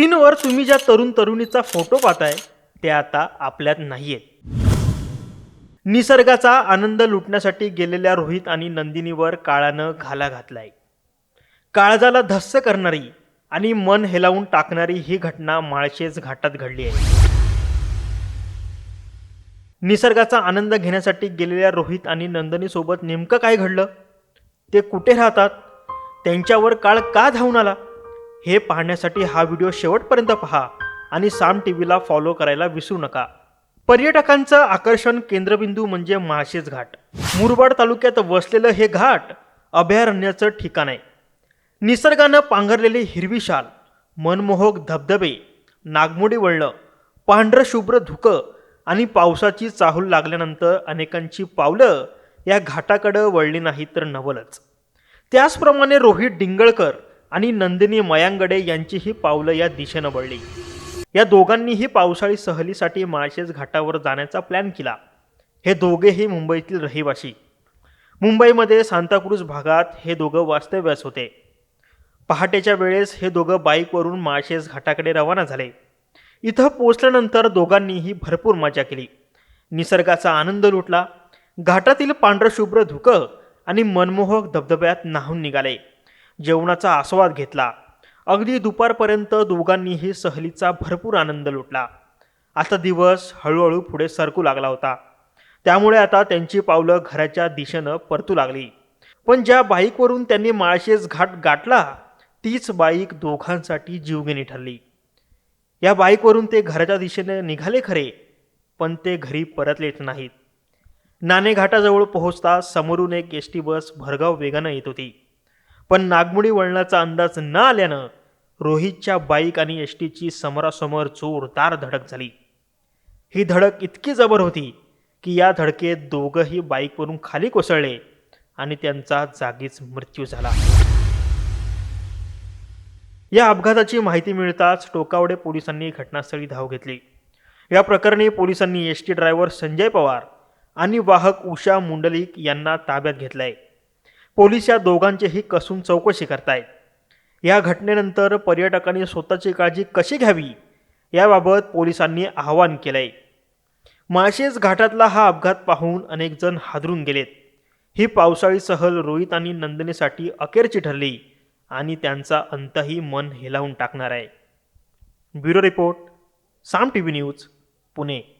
स्क्रीनवर तुम्ही ज्या तरुण तरुणीचा फोटो पाहताय ते आता आपल्यात नाहीयेत. निसर्गाचा आनंद लुटण्यासाठी गेलेल्या रोहित आणि नंदिनीवर काळानं घाला घातलाय. काळजाला धस्स करणारी आणि मन हेलावून टाकणारी ही घटना माळशेज घाटात घडली आहे. निसर्गाचा आनंद घेण्यासाठी गेलेल्या रोहित आणि नंदिनीसोबत नेमकं काय घडलं? ते कुठे राहतात? त्यांच्यावर काळ का धावून आला? हे पाहण्यासाठी हा व्हिडिओ शेवटपर्यंत पहा आणि साम टी व्हीला फॉलो करायला विसरू नका. पर्यटकांचं आकर्षण केंद्रबिंदू म्हणजे महाशेज घाट. मुरबाड तालुक्यात वसलेलं हे घाट अभयारण्याचं ठिकाण आहे. निसर्गानं पांघरलेली हिरवी शाल मनमोहक धबधबे नागमोडी वळणं पांढरं शुभ्र धुकं आणि पावसाची चाहूल लागल्यानंतर अनेकांची पावलं या घाटाकडं वळली नाही तर नवलच. त्याचप्रमाणे रोहित डिंगळकर आणि नंदिनी मयांगडे यांचीही पावलं या दिशेनं वळली या दोघांनीही पावसाळी सहलीसाठी माळशेज घाटावर जाण्याचा प्लॅन केला. हे दोघेही मुंबईतील रहिवासी. मुंबईमध्ये सांताक्रूज भागात हे दोघं वास्तव्यास होते. पहाटेच्या वेळेस हे दोघं बाईकवरून माळशेज घाटाकडे रवाना झाले. इथं पोचल्यानंतर दोघांनीही भरपूर मजा केली. निसर्गाचा आनंद लुटला. घाटातील पांढरशुभ्र धुकं आणि मनमोहक धबधब्यात न्हावून निघाले. जेवणाचा आस्वाद घेतला. अगदी दुपारपर्यंत दोघांनीही सहलीचा भरपूर आनंद लुटला. आता दिवस हळूहळू पुढे सरकू लागला होता. त्यामुळे आता त्यांची पावलं घराच्या दिशेनं परतू लागली. पण ज्या बाईकवरून त्यांनी माळशेज घाट गाठला तीच बाईक दोघांसाठी जीवघेणी ठरली. या बाईकवरून ते घराच्या दिशेने निघाले खरे पण ते घरी परतलेच नाहीत. नाणे घाटाजवळ पोहोचता समोरून एक एस टी बस भरगाव वेगानं येत होती. पण नागमोडी वळणाचा अंदाज न आल्यानं रोहितच्या बाईक आणि एस टीची समोरासमोर जोरदार धडक झाली. ही धडक इतकी जबर होती की या धडकेत दोघंही बाईकवरून खाली कोसळले आणि त्यांचा जागीच मृत्यू झाला. या अपघाताची माहिती मिळताच टोकावडे पोलिसांनी घटनास्थळी धाव घेतली. या प्रकरणी पोलिसांनी S T driver Sanjay Pawar आणि वाहक उषा मुंडलिक यांना ताब्यात घेतलंय. पोलीस या दोघांचीही कसून चौकशी करतायत. या घटनेनंतर पर्यटकांनी स्वतःची काळजी कशी घ्यावी याबाबत पोलिसांनी आवाहन केलंय. माळशेज घाटातला हा अपघात पाहून अनेक जण हादरून गेलेत. ही पावसाळी सहल रोहित आणि नंदिनीसाठी अखेरची ठरली आणि त्यांचा अंतही मन हेलावून टाकणार आहे. Bureau report Saam T V news Pune.